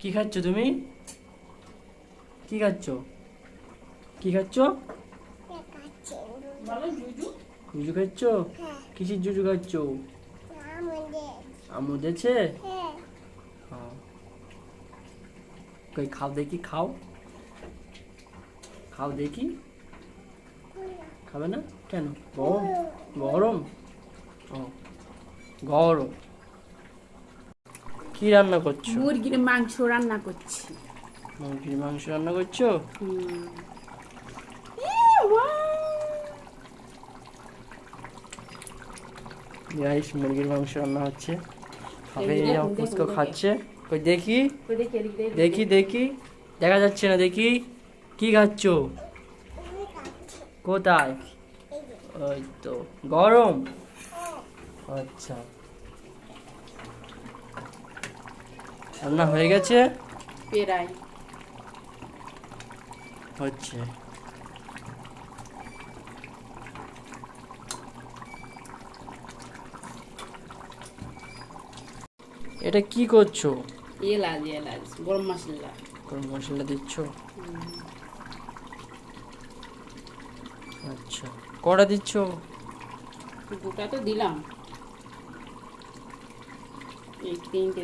কি খাচ্ছ তুমি? কি খাচ্ছ? কি খাচ্ছ? জুজু খাচ্ছ? কিসের জুজু খাচ্ছ? আমুদ আছে হ্যাঁ। কই, খাও দেখি, খাও। খাও দেখি। খাবে না? কেন? গরম? গরম? ও, গরম। কি রান্না করছ মুরগির মাংস রান্না করছি মুরগির মাংস রান্না করছ গাইস মুরগির মাংস রান্না হচ্ছে দেখুন, পুষ্কো খাচ্ছে কই দেখি দেখি দেখি দেখা যাচ্ছে না দেখি কি খাচ্ছ কোথায় ওই তো গরম আচ্ছা রান্না হয়ে গেছে। পেরাই। হচ্ছে। এটা কি করছ? এলাচ এলাচ গরম মশলা। গরম মশলা দিচ্ছ? আচ্ছা কটা দিচ্ছ? দুটা তো দিলাম। এই তিনটে